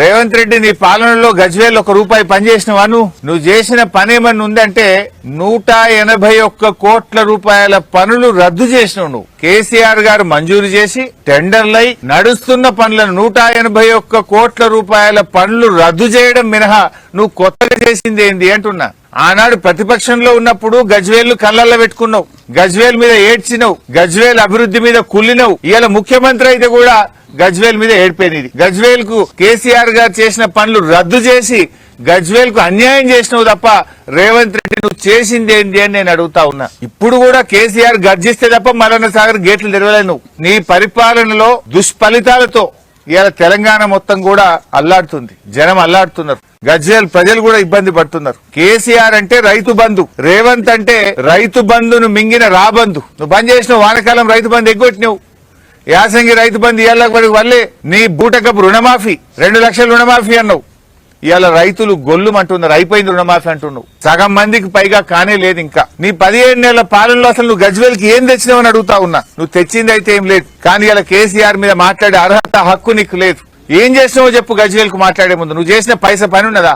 రేవంత్ రెడ్డి నీ పాలనలో గజ్వేల్ ఒక రూపాయి పనిచేసినవా నువ్వు? నువ్వు చేసిన పని ఏమన్నా ఉందంటే నూట ఎనభై ఒక్క కోట్ల రూపాయల పనులు రద్దు చేసినావు నువ్వు. కేసీఆర్ గారు మంజూరు చేసి టెండర్లై నడుస్తున్న పనులను నూట ఎనభై ఒక్క కోట్ల రూపాయల పనులు రద్దు చేయడం మినహా నువ్వు కొత్తగా చేసింది ఏంది అంటున్నా. ఆనాడు ప్రతిపక్షంలో ఉన్నప్పుడు గజ్వేల్ కళ్ళల్లో పెట్టుకున్నావు. గజ్వేల్ మీద ఏడ్చినవు. గజ్వేల్ అభివృద్ధి మీద కుళ్ళినవు. ఇవాళ ముఖ్యమంత్రి అయితే కూడా గజ్వేల్ మీద ఏడిపోయినది. గజ్వేల్కు కేసీఆర్ గారు చేసిన పనులు రద్దు చేసి గజ్వేల్కు అన్యాయం చేసినావు తప్ప రేవంత్ రెడ్డి నువ్వు చేసింది ఏంటి అని నేను అడుగుతా ఉన్నా. ఇప్పుడు కూడా కేసీఆర్ గర్జిస్తే తప్ప మల్లన్న సాగర్ గేట్లు తెరవలేను నువ్వు. నీ పరిపాలనలో దుష్ఫలితాలతో ఇవాళ తెలంగాణ మొత్తం కూడా అల్లాడుతుంది. జనం అల్లాడుతున్నారు. గజ్వేల్ ప్రజలు కూడా ఇబ్బంది పడుతున్నారు. కేసీఆర్ అంటే రైతు బంధు. రేవంత్ అంటే రైతు బంధును మింగిన రాబంధు. నువ్వు బంద్ చేసిన వానకాలం రైతు బంధు ఎగ్గొట్టినావు. యాసంగి రైతు బంధు ఇవాళ వల్లే నీ బూటకపు రుణమాఫీ. రెండు లక్షల రుణమాఫీ అన్నావు. ఇవాళ రైతులు గొల్లుమంటున్నారు. అయిపోయింది రుణమాఫీ అంటున్నావు. సగం మందికి పైగా కానే లేదు ఇంకా. నీ పదిహేడు నెలల పాలనలో అసలు నువ్వు గజ్వేల్కి ఏం తెచ్చినావని అడుగుతా ఉన్నా. నువ్వు తెచ్చింది అయితే ఏం లేదు. కానీ ఇలా కేసీఆర్ మీద మాట్లాడే అర్హత హక్కు నీకు లేదు. ఏం చేసినావో చెప్పు గజ్వేల్కు మాట్లాడే ముందు. నువ్వు చేసిన పైసా పని ఉన్నదా?